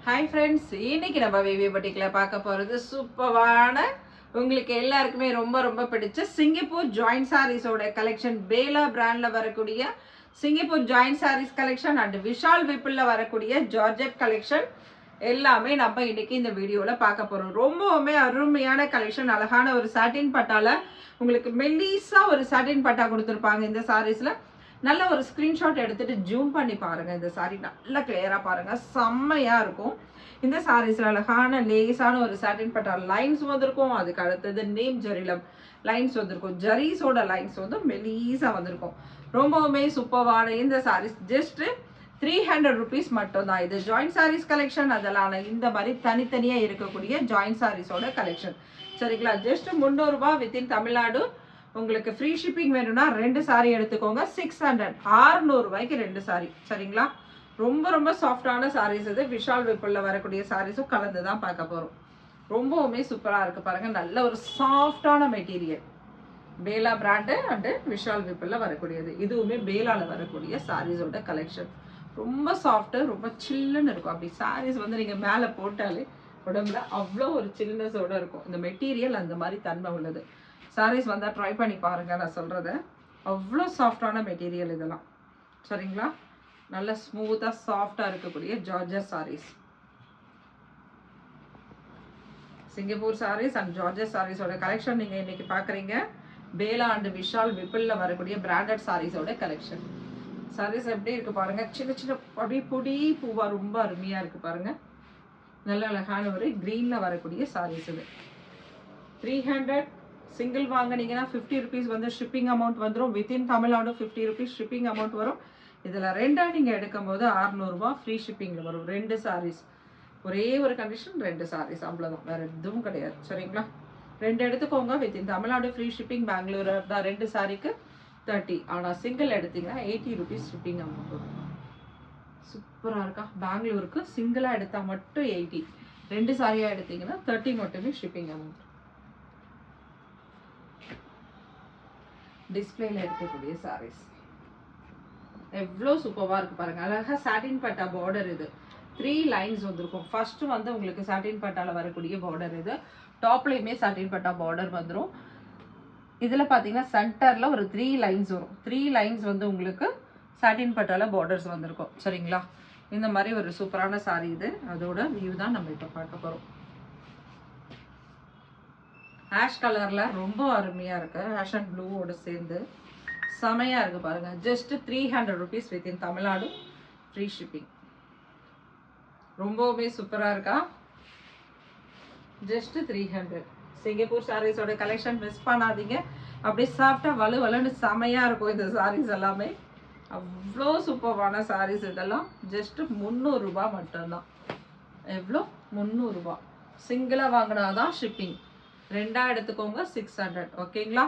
Hi friends இன்னைக்கு நம்ம wavy பட்டிக்கில் பார்க்க போகிறது சூப்பரான உங்களுக்கு எல்லாருக்குமே ரொம்ப ரொம்ப பிடிச்ச சிங்கப்பூர் ஜாயிண்ட் சாரீஸோட கலெக்ஷன் பேலா பிராண்டில் வரக்கூடிய Singapore joint sarees collection and Vishal விப்பிளில் வரக்கூடிய ஜார்ஜெட் கலெக்ஷன் எல்லாமே நம்ம இன்னைக்கு இந்த வீடியோவில் பார்க்க போகிறோம் ரொம்பவுமே அருமையான கலெக்ஷன் அழகான ஒரு சாட்டின் பட்டாவில் உங்களுக்கு மெல்லிஸா ஒரு சாட்டின் பட்டா கொடுத்துருப்பாங்க இந்த சாரீஸில் நல்ல ஒரு ஸ்க்ரீன்ஷாட் எடுத்துட்டு ஜூம் பண்ணி பாருங்க இந்த சாரி நல்லா கிளியராக பாருங்க. செம்மையா இருக்கும். இந்த சாரீஸ்ல அழகான லேசான ஒரு சாட்டின் பட்டா லைன்ஸ் வந்திருக்கும். அதுக்கு அடுத்தது நேம் ஜரிலம் லைன்ஸ் வந்திருக்கும். ஜரீஸோட லைன்ஸ் வந்து மெலீஸா வந்திருக்கும். ரொம்பவுமே சூப்பர்வான இந்த sarees just three hundred rupees மட்டும்தான். இது ஜாயிண்ட் சாரீஸ் கலெக்ஷன் அதெல்லாம் இந்த மாதிரி தனித்தனியாக இருக்கக்கூடிய ஜாயிண்ட் சாரீஸோட கலெக்ஷன் சரிங்களா? ஜஸ்ட் முந்நூறுரூபா வித்தின் தமிழ்நாடு உங்களுக்கு ஃப்ரீ ஷிப்பிங் வேணும்னா ரெண்டு சாரி எடுத்துக்கோங்க. சிக்ஸ் ஹண்ட்ரட் ரூபாய்க்கு ரெண்டு சாரி சரிங்களா? ரொம்ப ரொம்ப சாஃப்டான சாரீஸ் இது. விஷால் விப்பிளில் வரக்கூடிய சாரீஸும் கலந்து தான் பார்க்க போகிறோம் ரொம்பவுமே சூப்பராக இருக்குது பாருங்கள் நல்ல ஒரு சாஃப்டான material Bela brand and Vishal விப்பிளில் வரக்கூடியது. இதுவுமே பேலாவில் வரக்கூடிய சாரீஸோட கலெக்ஷன் ரொம்ப சாஃப்ட்டு ரொம்ப சில்லுன்னு இருக்கும். அப்படி சாரீஸ் வந்து நீங்கள் மேலே போட்டாலே உடம்புல அவ்வளோ ஒரு சில்னஸோடு இருக்கும். இந்த மெட்டீரியல் அந்த மாதிரி தன்மை உள்ளது. சாரீஸ் வந்தால் ட்ரை பண்ணி பாருங்கள் நான் சொல்கிறத அவ்வளோ சாஃப்டான மெட்டீரியல் இதெல்லாம். சரிங்களா? நல்ல ஸ்மூத்தாக சாஃப்டாக இருக்கக்கூடிய georgette sarees Singapore sarees and georgette சாரீஸோட collection நீங்கள் இன்றைக்கி பார்க்குறீங்க பேலா அண்ட் விஷால் விப்பிளில் வரக்கூடிய பிராண்டட் சாரீஸோட கலெக்ஷன் சாரீஸ் எப்படி இருக்குது பாருங்கள் சின்ன சின்ன அப்படியே பொடி பூவாக ரொம்ப அருமையாக இருக்குது பாருங்கள் நல்ல அழகான ஒரு க்ரீனில் வரக்கூடிய சாரீஸ் இது. த்ரீ ஹண்ட்ரட் சிங்கிள் வாங்கினீங்கன்னா ஃபிஃப்டி ருபீஸ் வந்து ஷிப்பிங் அமௌண்ட் வந்துடும் within Tamil Nadu fifty rupees shipping amount வரும். இதில் ரெண்டாக நீங்கள் எடுக்கும் போது அறநூறுபா ஃப்ரீ ஷிப்பிங்கில் வரும். ரெண்டு சாரீஸ் ஒரே ஒரு கண்டிஷன் ரெண்டு சாரீஸ் அவ்வளோதான் வேறு எதுவும் கிடையாது. சரிங்களா? ரெண்டு எடுத்துக்கோங்க. Within Tamil Nadu free shipping Bangalore தான் ரெண்டு சாரிக்கு தேர்ட்டி ஆனால் சிங்கிள் எடுத்தீங்கன்னா எயிட்டி ருபீஸ் ஷிப்பிங் அமௌண்ட் வரும். சூப்பராக இருக்கா? பெங்களூருக்கு சிங்கிளாக எடுத்தால் மட்டும் எயிட்டி ரெண்டு சாரியாக எடுத்தீங்கன்னா தேர்ட்டி மட்டுமே ஷிப்பிங் அமௌண்ட் டிஸ்பிளேயில் இருக்கக்கூடிய சாரீஸ் எவ்வளோ சூப்பராக இருக்குது பாருங்கள் அழகாக சாட்டின் பட்டா பார்டர் இது. த்ரீ லைன்ஸ் வந்திருக்கும். ஃபஸ்ட்டு வந்து உங்களுக்கு சாட்டின் பட்டாவில் வரக்கூடிய பார்டர் இது. டாப்லையுமே சாட்டின் பட்டா பார்டர் வந்துடும் இதில் பார்த்தீங்கன்னா சென்டரில் ஒரு த்ரீ லைன்ஸ் வரும். த்ரீ லைன்ஸ் வந்து உங்களுக்கு சாட்டின் பட்டாவில் பார்டர்ஸ் வந்திருக்கும். சரிங்களா? இந்த மாதிரி ஒரு சூப்பரான சாரி இது. அதோட வியூ தான் நம்ம இப்போ பார்க்க போகிறோம் ஆஷ் கலரில் ரொம்ப அருமையாக இருக்குது ஆஷ் அண்ட் ப்ளூவோட சேர்ந்து செமையாக இருக்குது பாருங்கள் just three hundred rupees within Tamil Nadu. Free shipping ரொம்பவுமே சூப்பராக இருக்கா? ஜஸ்ட்டு த்ரீ ஹண்ட்ரட் சிங்கப்பூர் சாரீஸோட கலெக்ஷன் மிஸ் பண்ணாதீங்க. அப்படியே சாப்பிட்டா வலு வலுன்னு செமையாக இருக்கும் இந்த சாரீஸ் எல்லாமே. அவ்வளோ சூப்பரான சாரீஸ் இதெல்லாம். ஜஸ்ட்டு முந்நூறுரூபா மட்டும்தான். எவ்வளோ முந்நூறுரூபா சிங்கிளாக வாங்கினா தான் ஷிப்பிங் ரெண்டாக எடுத்துக்கோங்க சிக்ஸ் ஹண்ட்ரட் ஓகேங்களா?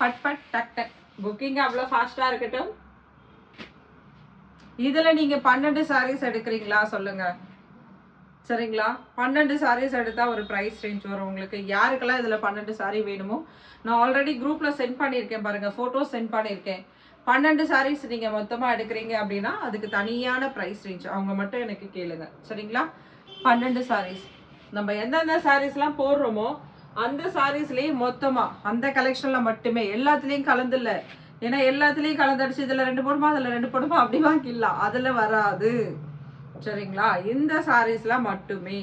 பட் பட் டக் டக். புக்கிங் அவ்வளோ ஃபாஸ்ட்டாக இருக்கட்டும். இதில் நீங்கள் பன்னெண்டு சாரீஸ் எடுக்கிறீங்களா? சொல்லுங்கள் சரிங்களா? பன்னெண்டு சாரீஸ் எடுத்தால் ஒரு ப்ரைஸ் ரேஞ்ச் வரும் உங்களுக்கு. யாருக்கெல்லாம் இதில் பன்னெண்டு சாரீ வேணுமோ? நான் ஆல்ரெடி குரூப்பில் சென்ட் பண்ணியிருக்கேன் பாருங்கள் ஃபோட்டோஸ் சென்ட் பண்ணியிருக்கேன். பன்னெண்டு சாரீஸ் நீங்கள் மொத்தமாக எடுக்கிறீங்க அப்படின்னா அதுக்கு தனியான ப்ரைஸ் ரேஞ்ச் அவங்க மட்டும் எனக்கு கேளுங்க. சரிங்களா? பன்னெண்டு சாரீஸ் நம்ம எந்தெந்த சாரீஸ்லாம் போடுறோமோ அந்த சாரீஸ்லேயே மொத்தமாக அந்த கலெக்ஷனில் மட்டுமே எல்லாத்துலேயும் கலந்து இல்லை ஏன்னா எல்லாத்துலேயும் கலந்தடிச்சு இதில் ரெண்டு போடுமா அதில் ரெண்டு போடுமா அப்படி வாங்கிடலாம். அதில் வராது. சரிங்களா? இந்த சாரீஸ்லாம் மட்டுமே.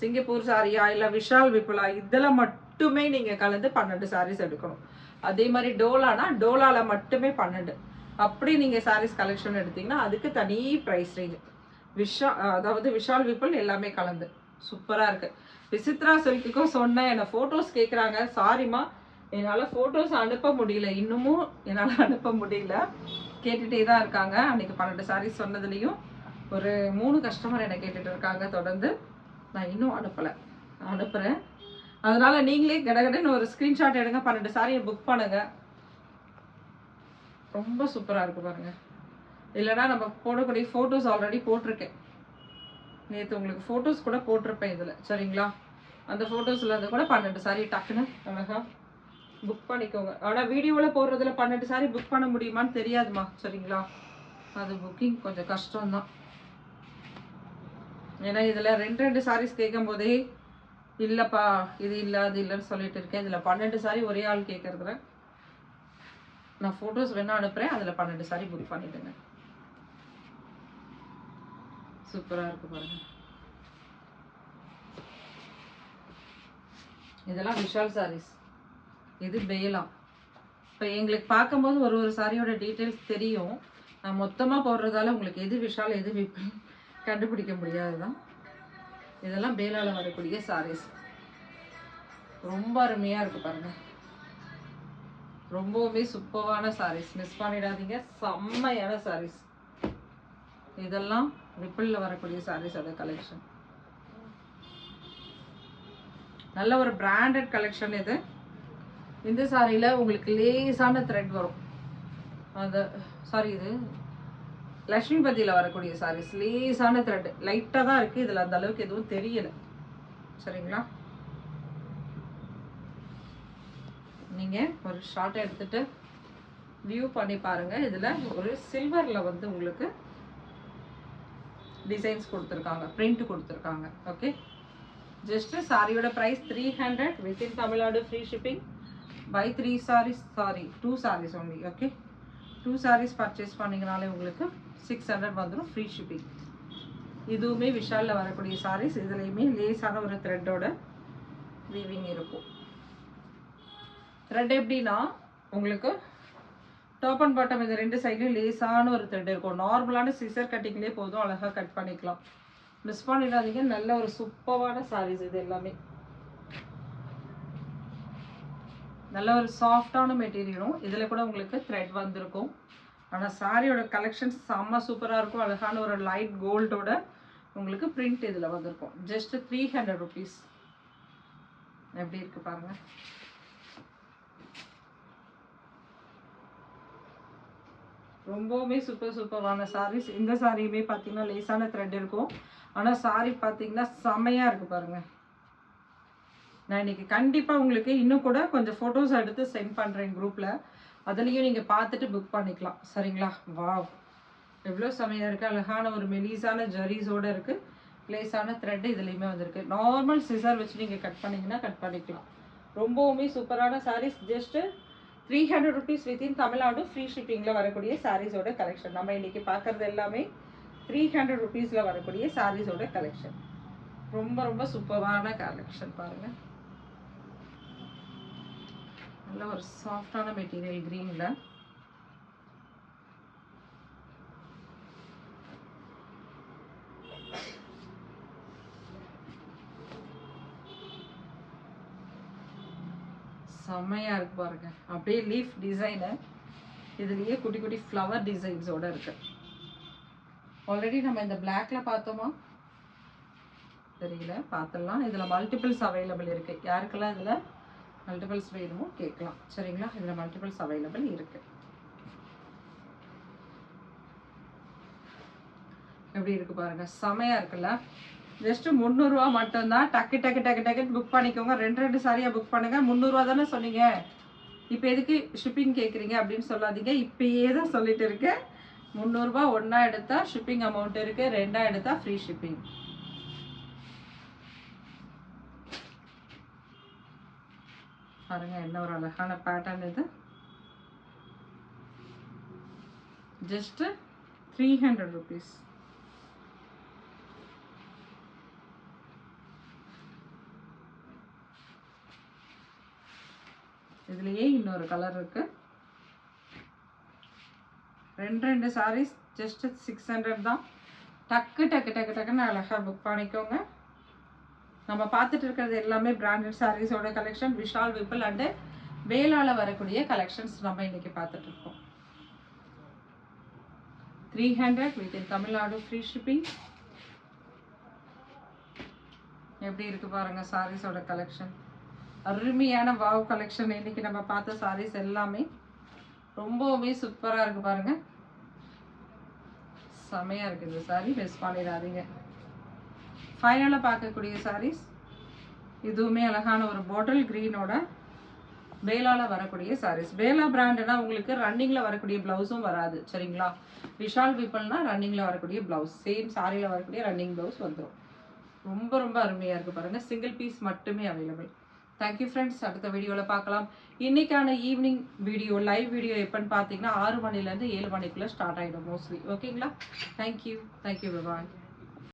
சிங்கப்பூர் சாரியா இல்லை விஷால் விபுலா இதில் மட்டுமே நீங்கள் கலந்து பன்னெண்டு சாரீஸ் எடுக்கணும். அதே மாதிரி டோலானா டோலாவில் மட்டுமே பன்னெண்டு. அப்படி நீங்கள் சாரீஸ் கலெக்ஷன் எடுத்தீங்கன்னா அதுக்கு தனி ப்ரைஸ் ரேஞ்ச் விஷா அதாவது விஷால் விபுல் எல்லாமே கலந்து. சூப்பராக இருக்குது விசித்ரா சில்க்குக்கும் சொன்னேன் என்னை ஃபோட்டோஸ் கேட்குறாங்க சாரிம்மா என்னால் ஃபோட்டோஸ் அனுப்ப முடியல. இன்னமும் என்னால் அனுப்ப முடியல. கேட்டுகிட்டே தான் இருக்காங்க. அன்றைக்கி பன்னெண்டு சாரீஸ் சொன்னதுலேயும் ஒரு மூணு கஸ்டமர் என்னை கேட்டுட்டு இருக்காங்க தொடர்ந்து. நான் இன்னும் அனுப்பலை. அனுப்புகிறேன் அதனால் நீங்களே கடகடன்னு ஒரு ஸ்க்ரீன்ஷாட் எடுங்க. பன்னெண்டு சாரியை புக் பண்ணுங்க. ரொம்ப சூப்பராக இருக்கு பாருங்கள் இல்லைன்னா நம்ம போடக்கூடிய ஃபோட்டோஸ் ஆல்ரெடி போட்டிருக்கேன். நேற்று உங்களுக்கு ஃபோட்டோஸ் கூட போட்டிருப்பேன் இதில். சரிங்களா? அந்த ஃபோட்டோஸில் இருந்து கூட பன்னெண்டு சாரி டக்குன்னு அழகா புக் பண்ணிக்கோங்க. ஆனால் வீடியோவில் போடுறதுல பன்னெண்டு சாரி புக் பண்ண முடியுமான்னு தெரியாதுமா சரிங்களா? அது புக்கிங் கொஞ்சம் கஷ்டம்தான். ஏன்னா இதில் ரெண்டு ரெண்டு சாரீஸ் கேட்கும் போதே இல்லைப்பா இது இல்லை அது இல்லைன்னு சொல்லிட்டு இருக்கேன். இதில் பன்னெண்டு சாரி ஒரே ஆள் கேட்குறதுல நான் ஃபோட்டோஸ் வேணால் அனுப்புகிறேன் அதில் பன்னெண்டு சாரி புக் பண்ணிவிடுங்க சூப்பராக இருக்குது பாருங்கள் இதெல்லாம் விஷால் சாரீஸ் இது பேலா இப்போ எங்களுக்கு பார்க்கும்போது ஒரு ஒரு சாரியோட டீட்டெயில்ஸ் தெரியும். நான் மொத்தமாக போடுறதால உங்களுக்கு எது விஷால் எது விப்பி கண்டுபிடிக்க முடியாது தான் இதெல்லாம் பேலால் வரக்கூடிய சாரீஸ் ரொம்ப அருமையாக இருக்குது பாருங்கள் ரொம்பவுமே சூப்பரான சாரீஸ் மிஸ் பண்ணிடாதீங்க. செம்மையான சாரீஸ் இதெல்லாம் ரிப்பிளில் வரக்கூடிய சாரீஸோட கலெக்ஷன் நல்ல ஒரு பிராண்டட் கலெக்ஷன் இது. இந்த சாரியில் உங்களுக்கு லேசான த்ரெட் வரும். அந்த சாரி இது லக்ஷ்மிபதியில் வரக்கூடிய சாரீஸ் லேசான த்ரெட் லைட்டாக தான் இருக்குது இதில் அந்த அளவுக்கு எதுவும் தெரியலை. சரிங்களா? நீங்கள் ஒரு ஷார்ட் எடுத்துட்டு வியூ பண்ணி பாருங்கள் இதில் ஒரு சில்வரில் வந்து உங்களுக்கு டிசைன்ஸ் கொடுத்துருக்காங்க. பிரிண்ட் கொடுத்துருக்காங்க. ஓகே ஜஸ்ட் சாரியோட price three hundred within Tamil Nadu free shipping buy three sarees sorry two sarees only okay two sarees purchase பண்ணிங்கனாலே உங்களுக்கு சிக்ஸ் ஹண்ட்ரட் வந்துடும் ஃப்ரீ ஷிப்பிங் இதுவுமே விஷாலில் வரக்கூடிய சாரீஸ் இதுலேயுமே லேஸான ஒரு த்ரெட்டோட வீவிங் இருக்கும். த்ரெட் எப்படின்னா உங்களுக்கு டாப் அண்ட் பாட்டம் இந்த ரெண்டு சைட்லையும் லேஸான ஒரு த்ரெட் இருக்கும். நார்மலான சிசர் கட்டிங்லேயே போதும் அழகாக கட் பண்ணிக்கலாம். மிஸ் பண்ணிடாதீங்க நல்ல ஒரு சூப்பரான சாரீஸ் இது எல்லாமே. நல்ல ஒரு சாஃப்டான மெட்டீரியலும் இதில் கூட உங்களுக்கு த்ரெட் வந்திருக்கும். ஆனால் சாரியோட கலெக்ஷன்ஸ் செம்ம சூப்பராக இருக்கும். அழகான ஒரு லைட் கோல்டோட உங்களுக்கு பிரிண்ட் இதில் வந்திருக்கும். ஜஸ்ட் த்ரீ ஹண்ட்ரட் ருபீஸ் எப்படி இருக்கு பாருங்க. ரொம்பவுமே சூப்பர் சூப்பரான சாரீஸ் இந்த சாரியுமே பார்த்தீங்கன்னா லேசான த்ரெட் இருக்கும். ஆனால் சாரி பார்த்தீங்கன்னா செமையாக இருக்குது பாருங்கள் நான் இன்னைக்கு கண்டிப்பாக உங்களுக்கு இன்னும் கூட கொஞ்சம் ஃபோட்டோஸ் எடுத்து சென்ட் பண்ணுறேன் குரூப்பில் அதுலேயும் நீங்கள் பார்த்துட்டு புக் பண்ணிக்கலாம். சரிங்களா? வாவ் எவ்வளோ செமையாக இருக்குது அழகான ஒரு மெலீஸான ஜரீஸோடு இருக்குது லேஸான த்ரெட் இதுலேயுமே வந்திருக்கு. நார்மல் சிசர் வச்சு நீங்கள் கட் பண்ணிங்கன்னா கட் பண்ணிக்கலாம். ரொம்பவுமே சூப்பரான sarees just three hundred rupees within Tamil Nadu free ஷிப்பிங்கில் வரக்கூடிய சாரீஸோட கலெக்ஷன் நம்ம இன்றைக்கி பார்க்குறது எல்லாமே த்ரீ ஹண்ட்ரட் ருபீஸில் வரக்கூடிய சாரீஸோட கலெக்ஷன் ரொம்ப ரொம்ப சூப்பரான கலெக்ஷன் பாருங்கள் நல்ல ஒரு சாஃப்டான மெட்டீரியல் க்ரீனில் செம்மையாக இருக்கு பாருங்கள் அப்படியே லீஃப் டிசைனு இதுலேயே குட்டி குட்டி ஃப்ளவர் டிசைன்ஸோட இருக்குது ஆல்ரெடி நம்ம இந்த பிளாக்ல பார்த்தோமா? தெரியல. பார்த்துடலாம். இதில் மல்டிபிள்ஸ் அவைலபிள் இருக்கு. யாருக்கெல்லாம் இதில் மல்டிபிள்ஸ் வேணுமோ கேட்கலாம். சரிங்களா? இதில் மல்டிபிள்ஸ் அவைலபிள் இருக்கு. எப்படி இருக்கு பாருங்க. செமையா இருக்குல்ல? ஜஸ்ட் முந்நூறுரூவா மட்டும்தான். டக்கு டக்கு டக்கு டக்குன்னு புக் பண்ணிக்கோங்க. ரெண்டு ரெண்டு சாரியாக புக் பண்ணுங்க. முந்நூறுரூவா தானே சொன்னீங்க. இப்போ எதுக்கு ஷிப்பிங் கேட்குறீங்க அப்படின்னு சொல்லாதீங்க. இப்பயே தான் சொல்லிட்டு இருக்கேன். முந்நூறுரூபா ஒன்றா எடுத்தா ஷிப்பிங் அமௌண்ட் இருக்குது ரெண்டாக எடுத்தால் ஃப்ரீ ஷிப்பிங் பாருங்க என்ன ஒரு அழகான பேட்டர்ன் இது. ஜஸ்ட் த்ரீ ஹண்ட்ரட் ருபீஸ் இதுலயே இன்னொரு கலர் இருக்கு. ரெண்டு ரெண்டு சாரீஸ் ஜஸ்ட் சிக்ஸ் ஹண்ட்ரட் தான். டக்கு டக்கு டக்கு டக்குன்னு அழகாக புக் பண்ணிக்கோங்க. நம்ம பார்த்துட்டு இருக்கிறது எல்லாமே பிராண்டட் சாரீஸோட கலெக்ஷன் விஷால் விபிள் அண்டு வேலால வரக்கூடிய கலெக்ஷன்ஸ் நம்ம இன்றைக்கி பார்த்துட்டு இருக்கோம். Three hundred within Tamil Nadu free shipping எப்படி இருக்கு பாருங்க சாரீஸோட கலெக்ஷன் அருமையான வாவ் கலெக்ஷன் இன்னைக்கு நம்ம பார்த்த சாரீஸ் எல்லாமே ரொம்பவுமே சூப்பராக இருக்குது பாருங்கள் செம்மையாக இருக்குது இந்த சாரீ மிஸ் பண்ணிடாதீங்க. ஃபைனலாக பார்க்கக்கூடிய சாரீஸ் இதுவுமே அழகான ஒரு பாட்டில் க்ரீனோட பேலாவில் வரக்கூடிய சாரீஸ் பேலா பிராண்டுனா உங்களுக்கு ரன்னிங்கில் வரக்கூடிய ப்ளவுஸும் வராது. சரிங்களா? விஷால் பீப்புள்னா ரன்னிங்கில் வரக்கூடிய ப்ளவுஸ் சேம் சாரியில் வரக்கூடிய ரன்னிங் ப்ளவுஸ் வந்துடும் ரொம்ப ரொம்ப அருமையாக இருக்குது பாருங்கள் சிங்கிள் பீஸ் மட்டுமே அவைலபிள் தேங்க்யூ ஃப்ரெண்ட்ஸ் அடுத்த வீடியோவில் பார்க்கலாம். இன்றைக்கான ஈவினிங் வீடியோ லைவ் வீடியோ எப்போன்னு பார்த்தீங்கன்னா ஆறு மணிலேருந்து ஏழு மணிக்குள்ளே ஸ்டார்ட் ஆகிடும் மோஸ்ட்லி ஓகேங்களா தேங்க்யூ தேங்க்யூ பாய்